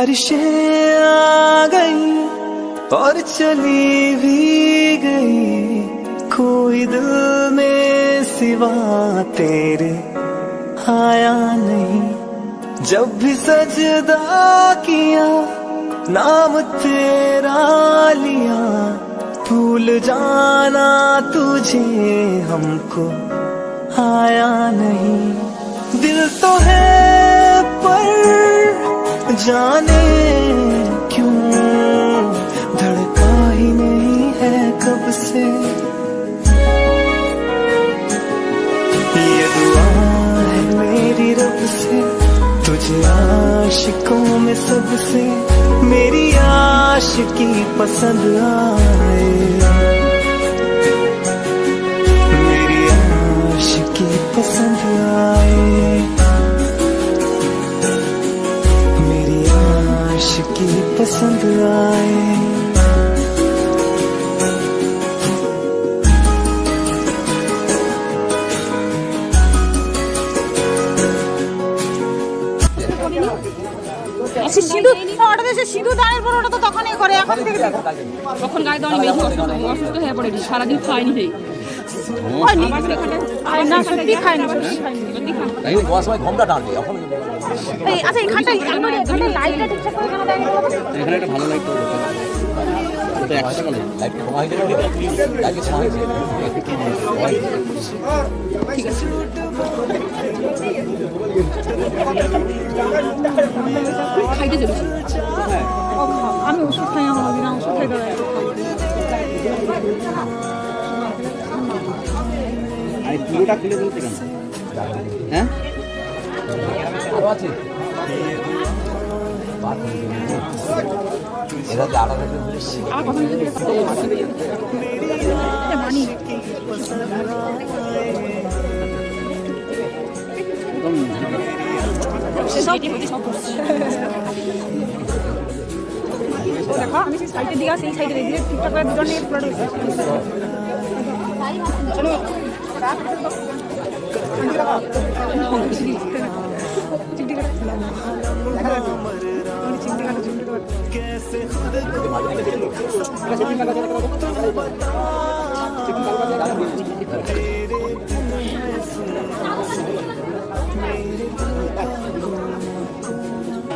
बारिशें आ गई और चली भी गई। कोई दिल में सिवा तेरे आया नहीं। जब भी सजदा किया, नाम तेरा लिया। भूल जाना तुझे हमको आया नहीं। दिल तो है पर जाने क्यों? धड़का ही नहीं है कब से? ये दुआ है मेरी रब से, तुझे आशिकों में सबसे। मेरी आशिकी पसंद आए। তখন গায়ে দাঁড়িয়ে বেশি অসুস্থ হয়ে পড়ে সারাদিন খায়নি সেই আচ্ছা কমা হয়েছে খাইতে চলেছি। আমি ওষুধ খাই আমার দিন ওষুধ খাই দাঁড়াই আর পুরোটা খুলে বলতে কেন হ্যাঁ আরও আছে এরা যে আলাদা আর দেখো আমি সেই সাইডের দিকে সেই সাইডে দিয়ে ঠিকঠাক করে দুজন নিয়ে পুরো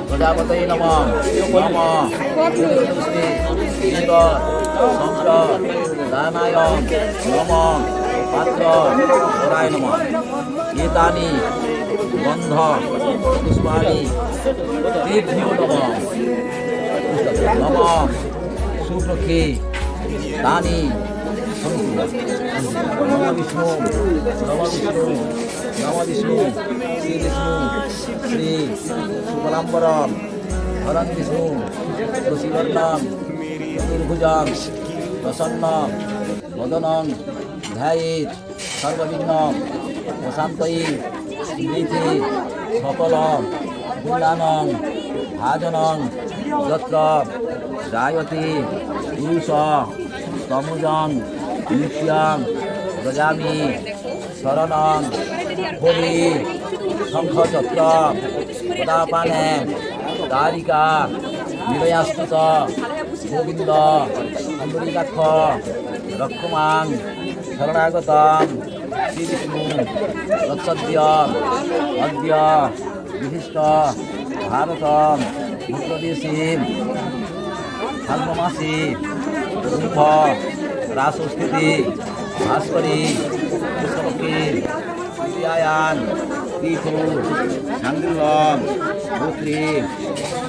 প্রজাপতি নম নম ইন্দ্র শঙ্কর দানায় নম পাত্র পরায় নম এতানি গন্ধ পুষ্পাণি তীর্থিও নম নম সুপ্রক্ষে তানি নম বিষ্ণু নম বিষ্ণু নম শ্রী বিষ্ণু শ্রী শুক্লাম্বরম হরণ বিষ্ণু তুষিবর্ণম চতুর্ভুজং প্রসন্নম মদনং ধ্যায়েত সর্ববিঘ্ন প্রশান্তয়ী স্মৃতি সকলম গুণানং ভাজনং যত্র জায়তি পুরুষ তমুজং নিত্যং গজামি শরণং হরি শঙ্খচক্র পদাপানে দ্বারিকা নিরয়াস্তুত গোবিন্দ, অম্বরিকাক্ষ, রক্ষমাং, শরণাগতম, শ্রীবিষ্ণু তৎসদ্য অদ্য, বিশিষ্ট ভারত উত্তরদেশী ফাল্গুমাসী কুম্ভ রাসস্থিতি ভাস্করী পুষ্পমুখী সূর্যায়ান তীর্থ শান্তিলম ভূত্রী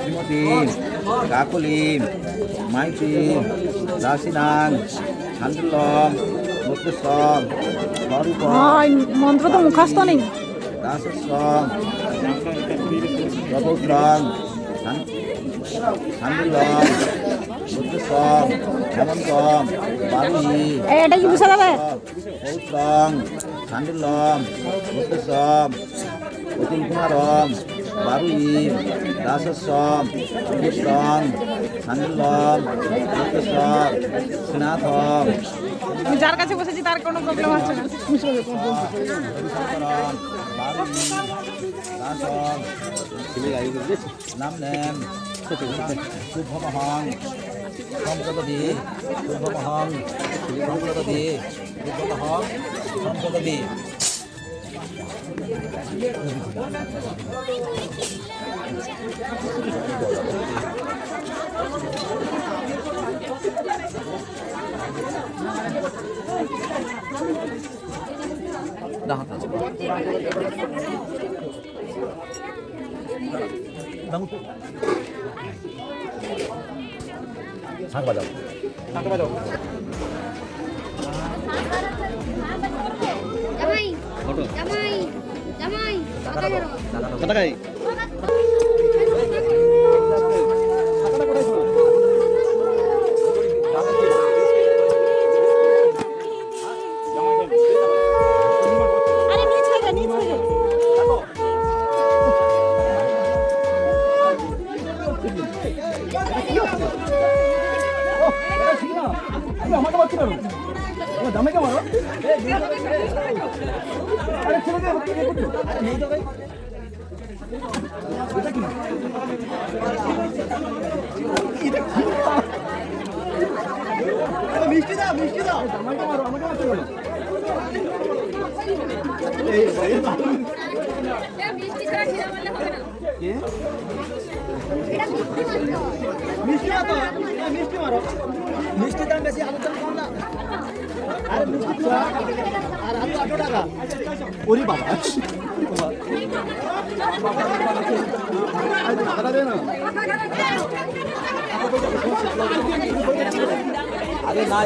শ্রীমতী কাকলি মাইতি দাসিনাং শান্তিলম মুক্তস্তম স্বরূপ মন্ত্র তো মুখস্থ নেই। দাসস্বম প্রপৌত্রং শান্তিলম মুক্তস্তম হেমন্তম বারুহী এটা কি বুঝা যাবে পৌত্রং শান্তিলম মুক্তস্তম অতুল কুমারম বারুই দাসস্বম পুত্রং শান্তিলম মুক্তস্তম শ্রীনাথম আমি যার কাছে বসেছি তার কোনো প্রবলেম হচ্ছে না। নাম নেম শুভমহং সম্পদী শুভমহং সম্পদী শুভমহং ডান হাত আছে শাঁখ বাজাও জামাই জামাই জামাই কথা মিষ্টি ছাড়া খিদা মারলে হবে না মিষ্টির দাম বেশি আলুর দাম কম না। আরে মিষ্টি আর আলু আটো টাকা। ওরে বাবা। না আরে না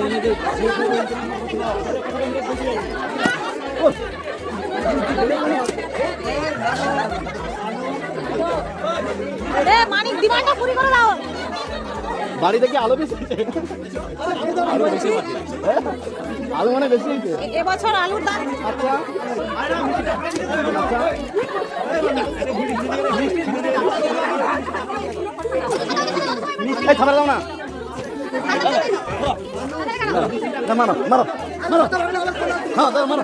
এনে মানিক পুরি করে দাও। বাড়িতে কি আলু বেশি আলু বেশি আলু মানে বেশি হয়েছে। এবছর আলুর দাম। আচ্ছা। এই খাবার দাও না মারো মারো মারো হ্যাঁ দাও মারো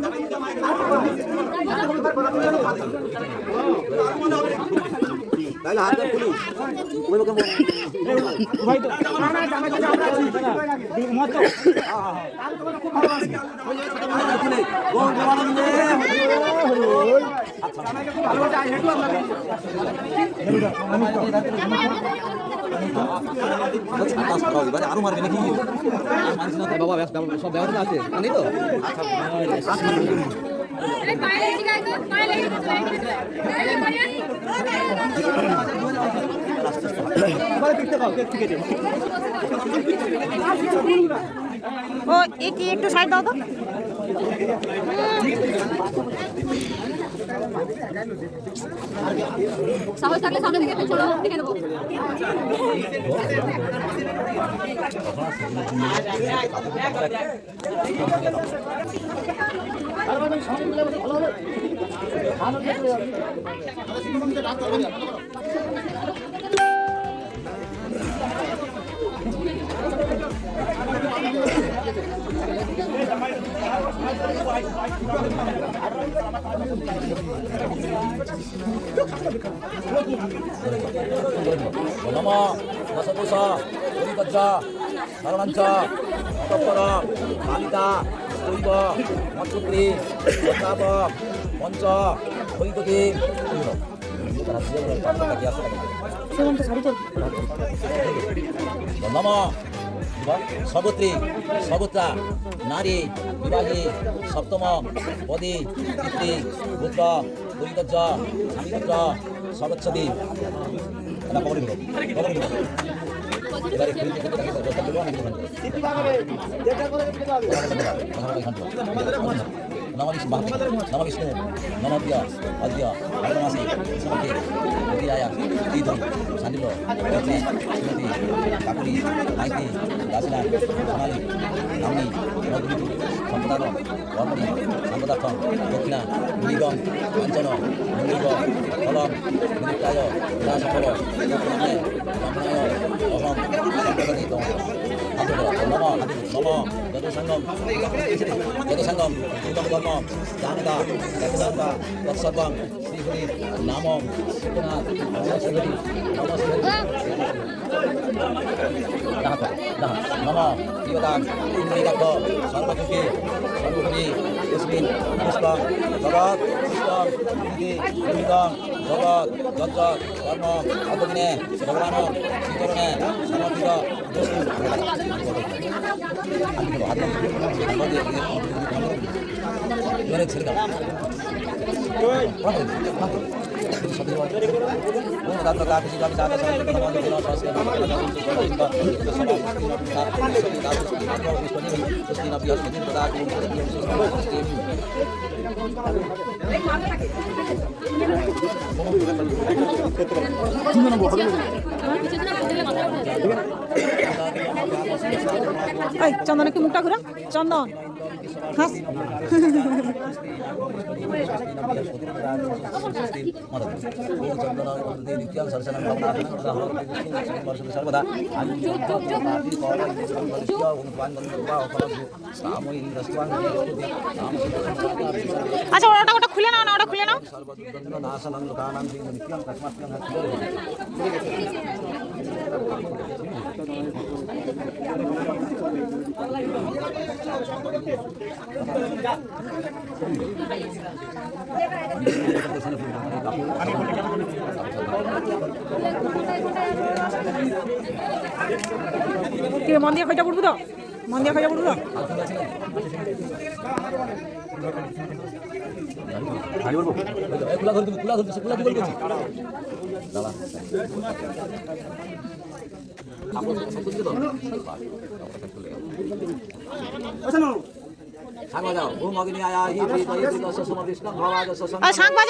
এবারে আরও মারবে নাকি মানছি না তো বাবা সব ব্যবস্থা আছে তো তো ও এ কি একটু সাইড দাও তো? সাহস থাকলে সামনে থেকে চলো দেখে নেব। नमः रसदोसा गोलीबज्जा हरणञ्च तपरा कालिका शैव मत्सुक्री নম দশদোষ হরিকজ্জ শরণঞ্চ তৎপর কালিতা দৈব মৎসুত্রী প্রতাপ পঞ্চ বৈদ্যুতি নম সবত্রী সবত্রা নারী বিবাহী সপ্তম পদী পিতৃ পুত্র বৈদজ্জ স্বামীগজ্জ সবচ্ছদী এটা কবর দিব কবর দিব এবারে 나만이 신방대 나만이 신대 나나디야 아디야 알마세 이사마케 어디야야 이동 산들로 어디 어디 가꾸리 아이디 나스나 나만이 나만이 어디 전부다로 와머니 전부다컴 도키나 물리검 완전어 물리검 컬럼 물리따요 나사코로 나프라네 나프라요 어험 나사코로 이동. 한쪽으로 넘어 한쪽으로 넘어. జత సంఘం జత సంఘం జీతం ధర్మం దానత రక్తదాత వత్సత్వం శ్రీహరి నామం శ్రీహరి నమ జీవదాం సర్వకృష్ణే సర్వకృష్ణే यस्मिन् पुष्पं भवात् पुष्पं इति लिङ्गं भवात् दत्तात् कर्म अग्निने भगवान् स्वीकरणे समर्पित 对, এই চন্দন একটু মুখটা ঘুরা চন্দন হাস আচ্ছা ওটা ওটা খুলে নাও না ওটা খুলে নাও। কি মন দিয়ে খাইটা পড়ব তো? মন খাইটা পড়ব তো? কুলা বাজাও কুলা ধরতে কুলা হি বলছি দাদা সাঙ্গা যাও ওম অগ্নি সাং হি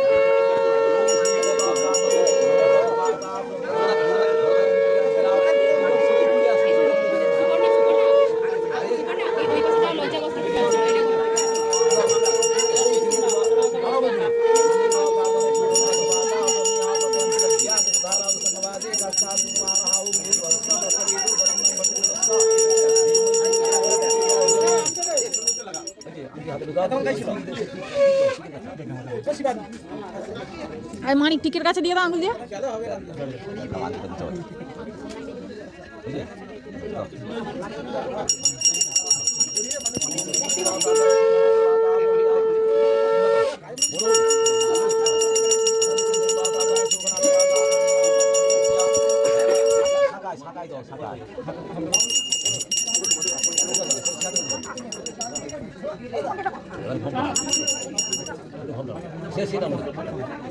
সাকাই দাও সাকাই সে সে দাম ও সুয়া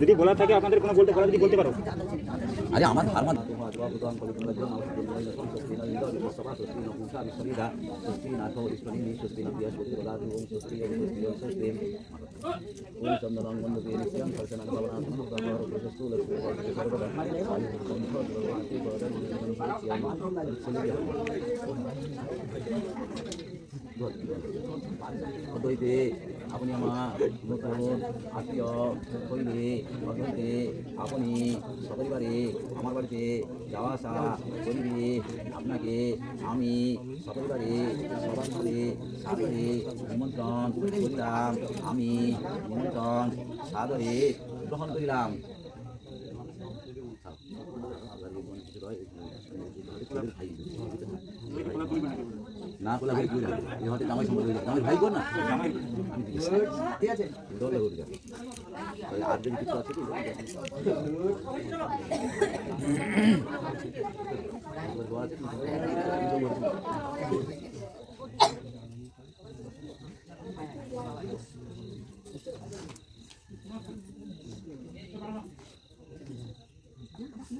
যদি বলা থাকে আপনাদের কোনো বলতে পারা যদি বলতে পারো আরে আমার ফার্মা অদ্বৈতে আপনি আমার নতুন আত্মীয় হইলে অদ্বৈতে আপনি সপরিবারে আমার বাড়িতে যাওয়া আসা করিবে আপনাকে আমি সপরিবারে সবার সাথে সাদরে নিমন্ত্রণ করিলাম আমি নিমন্ত্রণ সাদরে গ্রহণ করিলাম না বলা ভাই তুই এই হতে জামাই সম্পর্ক জামাই ভাই কর না? জামাই ঠিক আছে। দলে উঠে যাবে। ওই আর দিন কিছু আছে কি আপনি উঠে যাবে নাম করা ছেলে বউ মধ্যে বিয়ে করে যাবে বটে পাঠিয়েছি তো